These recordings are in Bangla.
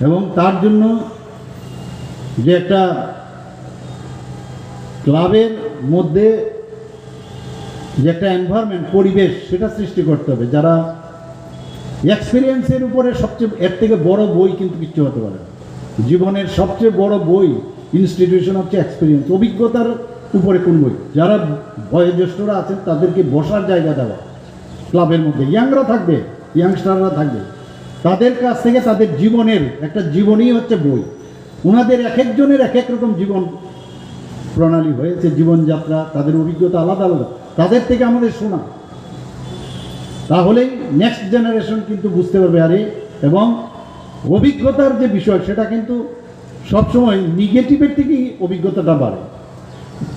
এবং তার জন্য যে একটা ক্লাবের মধ্যে যে একটা এনভায়রনমেন্ট পরিবেশ, সেটা সৃষ্টি করতে হবে। যারা এক্সপিরিয়েন্সের উপরে সবচেয়ে, এর থেকে বড় বই কিন্তু কিচ্ছু হতে পারে জীবনের সবচেয়ে বড় বই ইনস্টিটিউশন হচ্ছে এক্সপিরিয়েন্স অভিজ্ঞতার উপরে কোন বই? যারা বয়োজ্যেষ্ঠরা আছেন, তাদেরকে বসার জায়গা দেওয়া। ক্লাবের মধ্যে ইয়াংরা থাকবে ইয়াংস্টাররা থাকবে। তাদের কাছ থেকে তাদের জীবনের একটা জীবনই হচ্ছে বই। ওনাদের এক একজনের এক এক রকম জীবন প্রণালী হয়েছে, জীবনযাত্রা, তাদের অভিজ্ঞতা আলাদা আলাদা। তাদের থেকে আমাদের শোনা। তাহলেই নেক্সট জেনারেশন কিন্তু বুঝতে পারবে, আরে, এবং অভিজ্ঞতার যে বিষয়, সেটা কিন্তু সবসময় নেগেটিভের থেকেই অভিজ্ঞতাটা বাড়ে।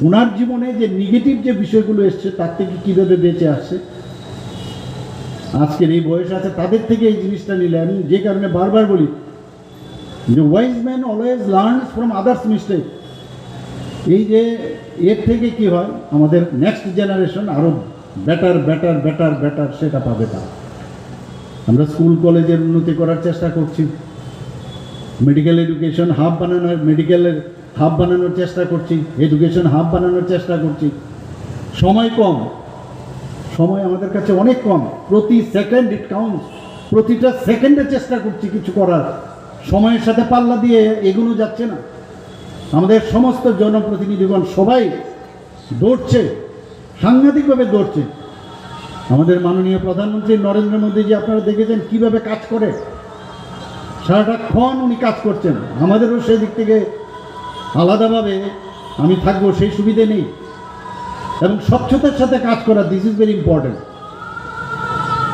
ওনার জীবনে যে নেগেটিভ যে বিষয়গুলো এসছে, তার থেকে কীভাবে বেঁচে আসছে আজকের এই বয়স আছে, তাদের থেকে এই জিনিসটা নিলে আমি যে কারণে বারবার বলি, যে wise man always learns from others mistake এই যে এর থেকে কি হয়, আমাদের নেক্সট জেনারেশন আরও বেটার বেটার বেটার বেটার সেটা পাবে তারা। আমরা স্কুল কলেজের উন্নতি করার চেষ্টা করছি। মেডিকেল এডুকেশন হাব বানানোর মেডিকেলের হাব বানানোর চেষ্টা করছি। এডুকেশন হাব বানানোর চেষ্টা করছি। সময় কম। সময় আমাদের কাছে অনেক কম। প্রতি সেকেন্ড ইট কাউন্ট প্রতিটা সেকেন্ডে চেষ্টা করছি কিছু করার। সময়ের সাথে পাল্লা দিয়ে এগুলো যাচ্ছে না। আমাদের সমস্ত জনপ্রতিনিধিগণ সবাই দৌড়ছে, সাংঘাতিকভাবে দৌড়ছে। আমাদের মাননীয় প্রধানমন্ত্রী নরেন্দ্র মোদীজি, আপনারা দেখেছেন কীভাবে কাজ করে। সারাটাক্ষণ উনি কাজ করছেন। আমাদেরও সেই দিক থেকে আলাদাভাবে আমি থাকব, সেই সুবিধে নেই। এবং স্বচ্ছতার সাথে কাজ করা দিস ইজ ভেরি ইম্পর্টেন্ট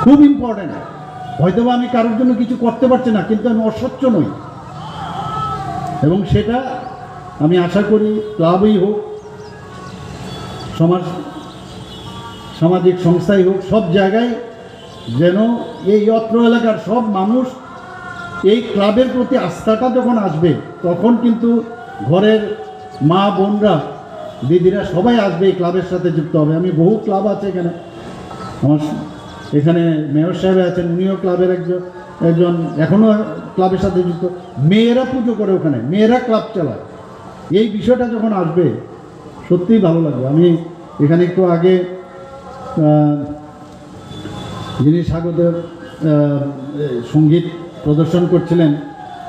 খুব ইম্পর্টেন্ট হয়তোবা আমি কারোর জন্য কিছু করতে পারছি না, কিন্তু আমি অস্বচ্ছ নই। এবং সেটা আমি আশা করি ক্লাবই হোক, সমাজ সামাজিক সংস্থাই হোক, সব জায়গায় যেন এই অত্র এলাকার সব মানুষ এই ক্লাবের প্রতি আস্থাটা যখন আসবে, তখন কিন্তু ঘরের মা বোনরা দিদিরা সবাই আসবে, এই ক্লাবের সাথে যুক্ত হবে। আমি বহু ক্লাব আছে এখানে। আমার এখানে মেয়র সাহেব আছেন, উনিও ক্লাবের একজন একজন এখনও ক্লাবের সাথে যুক্ত। মেয়েরা পুজো করে ওখানে, মেয়েরা ক্লাব চালায়। এই বিষয়টা যখন আসবে, সত্যিই ভালো লাগবে। আমি এখানে একটু আগে যিনি স্বাগত সংগীত প্রদর্শন করছিলেন,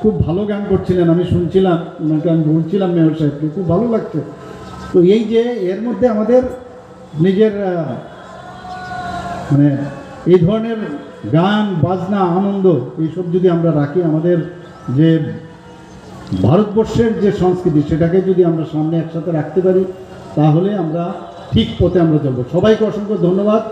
খুব ভালো গান করছিলেন। আমি শুনছিলাম, ওনাকে আমি বলছিলাম মেয়র সাহেবকে, খুব ভালো লাগছে। তো এই যে এর মধ্যে আমাদের নিজের মানে এই ধরনের গান, বাজনা, আনন্দ, এইসব যদি আমরা রাখি, আমাদের যে ভারতবর্ষের যে সংস্কৃতি, সেটাকে যদি আমরা সামনে একসাথে রাখতে পারি, তাহলে আমরা ঠিক পথে আমরা চলবো। সবাইকে অসংখ্য ধন্যবাদ।